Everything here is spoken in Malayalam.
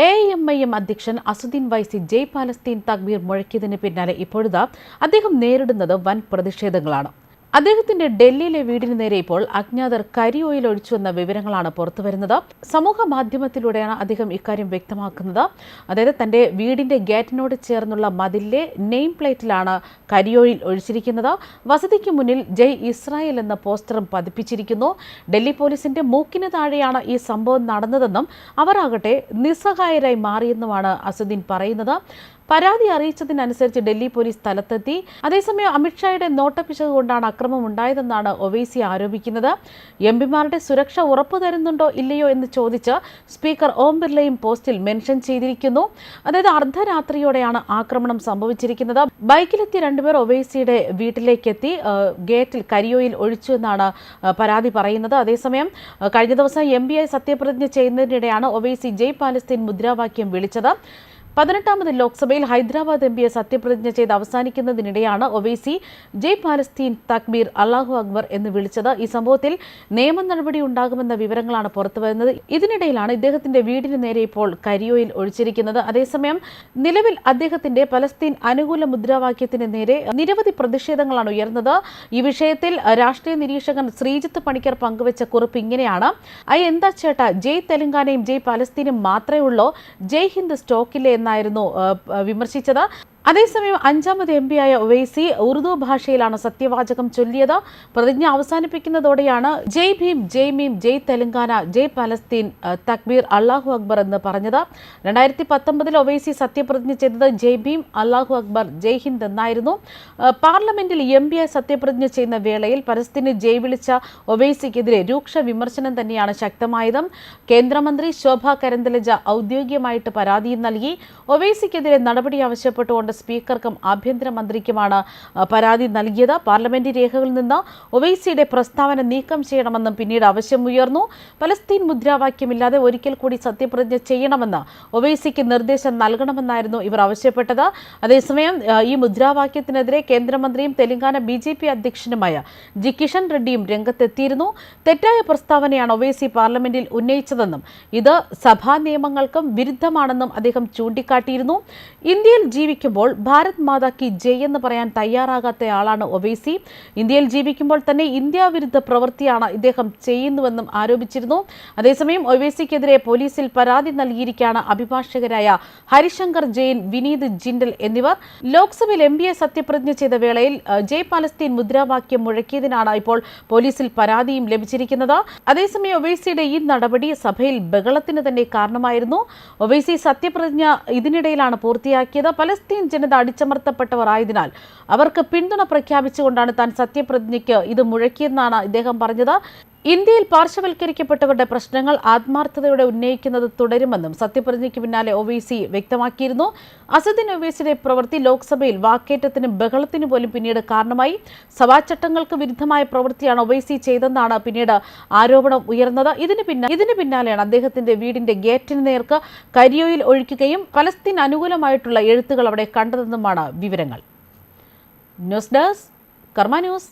എ എം ഐ എം അധ്യക്ഷൻ അസുദ്ദീൻ വൈസി ജയ് പാലസ്തീൻ തക്ബീർ മുഴക്കിയതിന് പിന്നാലെ ഇപ്പോഴത്തെ അദ്ദേഹം നേരിടുന്നത് വൻ പ്രതിഷേധങ്ങളാണ്. അദ്ദേഹത്തിന്റെ ഡൽഹിയിലെ വീടിന് നേരെ ഇപ്പോൾ അജ്ഞാതർ കരി ഓയിൽ ഒഴിച്ചുവെന്ന വിവരങ്ങളാണ് പുറത്തുവരുന്നത് സമൂഹ മാധ്യമത്തിലൂടെയാണ് അദ്ദേഹം ഇക്കാര്യം വ്യക്തമാക്കുന്നത്. അതായത് തന്റെ വീടിന്റെ ഗേറ്റിനോട് ചേർന്നുള്ള മതിലിലെ നെയിം പ്ലേറ്റിലാണ് കരി ഓയിൽ ഒഴിച്ചിരിക്കുന്നത്. വസതിക്ക് മുന്നിൽ ജയ് ഇസ്രായേൽ എന്ന പോസ്റ്ററും പതിപ്പിച്ചിരിക്കുന്നു. ഡൽഹി പോലീസിന്റെ മൂക്കിന് താഴെയാണ് ഈ സംഭവം നടന്നതെന്നും അവരാകട്ടെ നിസ്സഹായരായി മാറിയെന്നുമാണ് അസുദ്ദീൻ പറയുന്നത്. പരാതി അറിയിച്ചതിനനുസരിച്ച് ഡൽഹി പോലീസ് സ്ഥലത്തെത്തി. അതേസമയം അമിത്ഷായുടെ നോട്ടപ്പിശക് കൊണ്ടാണ് അക്രമം ഉണ്ടായതെന്നാണ് ഒവൈസി ആരോപിക്കുന്നത്. എം പിമാരുടെ സുരക്ഷ ഉറപ്പു തരുന്നുണ്ടോ ഇല്ലയോ എന്ന് ചോദിച്ച് സ്പീക്കർ ഓം ബിർലയും പോസ്റ്റിൽ മെൻഷൻ ചെയ്തിരിക്കുന്നു. അതായത് അർദ്ധരാത്രിയോടെയാണ് ആക്രമണം സംഭവിച്ചിരിക്കുന്നത്. ബൈക്കിലെത്തിയ രണ്ടുപേർ ഒവൈസിയുടെ വീട്ടിലേക്കെത്തി ഗേറ്റിൽ കരിയോയിൽ ഒഴിച്ചു എന്നാണ് പരാതി പറയുന്നത്. അതേസമയം കഴിഞ്ഞ ദിവസം എം ബി ഐ സത്യപ്രതിജ്ഞ ചെയ്യുന്നതിനിടെയാണ് ഒവൈസി ജയ് പാലസ്തീൻ മുദ്രാവാക്യം വിളിച്ചത്. പതിനെട്ടാമത് ലോക്സഭയിൽ ഹൈദരാബാദ് എം പിയെ സത്യപ്രതിജ്ഞ ചെയ്ത് അവസാനിക്കുന്നതിനിടെയാണ് ഒവൈസി ജയ് പാലസ്തീൻ തക്ബീർ അള്ളാഹു അക്ബർ എന്ന് വിളിച്ചത്. ഈ സംഭവത്തിൽ നിയമ നടപടി ഉണ്ടാകുമെന്ന വിവരങ്ങളാണ് പുറത്തുവരുന്നത് ഇതിനിടയിലാണ് ഇദ്ദേഹത്തിന്റെ വീടിന് നേരെ ഇപ്പോൾ കരിയോയിൽ ഒഴിച്ചിരിക്കുന്നത്. അതേസമയം നിലവിൽ അദ്ദേഹത്തിന്റെ പലസ്തീൻ അനുകൂല മുദ്രാവാക്യത്തിന് നേരെ നിരവധി പ്രതിഷേധങ്ങളാണ് ഉയർന്നത്. ഈ വിഷയത്തിൽ രാഷ്ട്രീയ നിരീക്ഷകൻ ശ്രീജിത്ത് പണിക്കർ പങ്കുവച്ച കുറിപ്പ് ഇങ്ങനെയാണ്. അയ്യ എന്താ ചേട്ടാ ജയ് തെലങ്കാനയും ജയ് പാലസ്തീനും മാത്രമേ ഉള്ളൂ ജയ് ഹിന്ദ് സ്റ്റോക്കില്ലേ എന്നായിരുന്നു വിമർശിച്ചത്. അതേസമയം അഞ്ചാമത് എം പിയായ ഒവൈസി ഉറുദു ഭാഷയിലാണ് സത്യവാചകം ചൊല്ലിയത്. പ്രതിജ്ഞ അവസാനിപ്പിക്കുന്നതോടെയാണ് ജയ് ഭീം ജയ് മീം ജയ് തെലങ്കാന ജയ് പലസ്തീൻ തക്ബീർ അള്ളാഹു അക്ബർ എന്ന് പറഞ്ഞത്. രണ്ടായിരത്തി പത്തൊമ്പതിൽ ഒവൈസി സത്യപ്രതിജ്ഞ ചെയ്തത് ജയ് ഭീം അള്ളാഹു അക്ബർ ജയ് ഹിന്ദ് എന്നായിരുന്നു. പാർലമെന്റിൽ എം പി ആയി സത്യപ്രതിജ്ഞ ചെയ്യുന്ന വേളയിൽ പലസ്തീന് ജയ് വിളിച്ച ഒവൈസിക്കെതിരെ രൂക്ഷ വിമർശനം തന്നെയാണ് ശക്തമായത്. കേന്ദ്രമന്ത്രി ശോഭ കരന്തലജ ഔദ്യോഗികമായിട്ട് പരാതിയും നൽകി. ഒവൈസിക്കെതിരെ നടപടി ആവശ്യപ്പെട്ടുകൊണ്ട് സ്പീക്കർക്കും ആഭ്യന്തരമന്ത്രിക്കുമാണ് പരാതി നൽകിയത്. പാർലമെന്റ് രേഖകളിൽ നിന്ന് ഒവൈസിയുടെ പ്രസ്താവന നീക്കം ചെയ്യണമെന്നും പിന്നീട് ആവശ്യമുയർന്നു പലസ്തീൻ മുദ്രാവാക്യമില്ലാതെ ഒരിക്കൽ കൂടി സത്യപ്രതിജ്ഞ ചെയ്യണമെന്ന് ഒവൈസിക്ക് നിർദ്ദേശം നൽകണമെന്നായിരുന്നു ഇവർ ആവശ്യപ്പെട്ടത്. അതേസമയം ഈ മുദ്രാവാക്യത്തിനെതിരെ കേന്ദ്രമന്ത്രിയും തെലങ്കാന ബി ജെ പി അധ്യക്ഷനുമായ ജി കിഷൻ റെഡ്ഡിയും രംഗത്തെത്തിയിരുന്നു. തെറ്റായ പ്രസ്താവനയാണ് ഒവൈസി പാർലമെന്റിൽ ഉന്നയിച്ചതെന്നും ഇത് സഭാ നിയമങ്ങൾക്കും വിരുദ്ധമാണെന്നും അദ്ദേഹം ചൂണ്ടിക്കാട്ടിയിരുന്നു. ഇന്ത്യയിൽ ജീവിക്കുമ്പോൾ ഭാരത് മാതാ കി ജയ് എന്ന് പറയാൻ തയ്യാറാകാത്തയാളാണ് ഒവൈസി. ഇന്ത്യയിൽ ജീവിക്കുമ്പോൾ തന്നെ ഇന്ത്യ വിരുദ്ധ പ്രവൃത്തിയാണ് ഇദ്ദേഹം ചെയ്യുന്നുവെന്നും ആരോപിച്ചിരുന്നു. അതേസമയം ഒവൈസിക്കെതിരെ പോലീസിൽ പരാതി നൽകിയിരിക്കുകയാണ് അഭിഭാഷകരായ ഹരിശങ്കർ ജെയിൻ വിനീത് ജിൻഡൽ എന്നിവർ. ലോക്സഭയിൽ എം സത്യപ്രതിജ്ഞ ചെയ്ത വേളയിൽ ജയ് പാലസ്തീൻ മുദ്രാവാക്യം മുഴക്കിയതിനാണ് ഇപ്പോൾ പോലീസിൽ പരാതിയും ലഭിച്ചിരിക്കുന്നത്. അതേസമയം ഒവൈസിയുടെ ഈ നടപടി സഭയിൽ ബഹളത്തിന് തന്നെ കാരണമായിരുന്നു. ഒവൈസി സത്യപ്രതിജ്ഞ ഇതിനിടയിലാണ് പൂർത്തിയാക്കിയത്. പലസ്തീൻ ജനത അടിച്ചമർത്തപ്പെട്ടവർ ആയതിനാൽ അവർക്ക് പിന്തുണ പ്രഖ്യാപിച്ചുകൊണ്ടാണ് താൻ സത്യപ്രതിജ്ഞയ്ക്ക് ഇത് മുഴക്കിയെന്നാണ് ഇദ്ദേഹം പറഞ്ഞത്. ഇന്ത്യയിൽ പാർശ്വവൽക്കരിക്കപ്പെട്ടവരുടെ പ്രശ്നങ്ങൾ ആത്മാർത്ഥതയോടെ ഉന്നയിക്കുന്നത് തുടരുമെന്നും സത്യപ്രതിജ്ഞയ്ക്ക് പിന്നാലെ ഒവൈസി വ്യക്തമാക്കിയിരുന്നു. അസദിൻ ഒവൈസിയുടെ പ്രവൃത്തി ലോക്സഭയിൽ വാക്കേറ്റത്തിനും ബഹളത്തിനും പോലും പിന്നീട് കാരണമായി. സഭാചട്ടങ്ങൾക്ക് വിരുദ്ധമായ പ്രവൃത്തിയാണ് ഒവൈസി ചെയ്തെന്നാണ് പിന്നീട് ആരോപണം ഉയർന്നത്. ഇതിന് പിന്നാലെ ഇതിന് പിന്നാലെയാണ് അദ്ദേഹത്തിന്റെ വീടിന്റെ ഗേറ്റിന് നേർക്ക് കരിയോയിൽ ഒഴിക്കുകയും ഫലസ്തീൻ അനുകൂലമായിട്ടുള്ള എഴുത്തുകൾ അവിടെ കണ്ടതെന്നുമാണ് വിവരങ്ങൾ. News desk Karma news.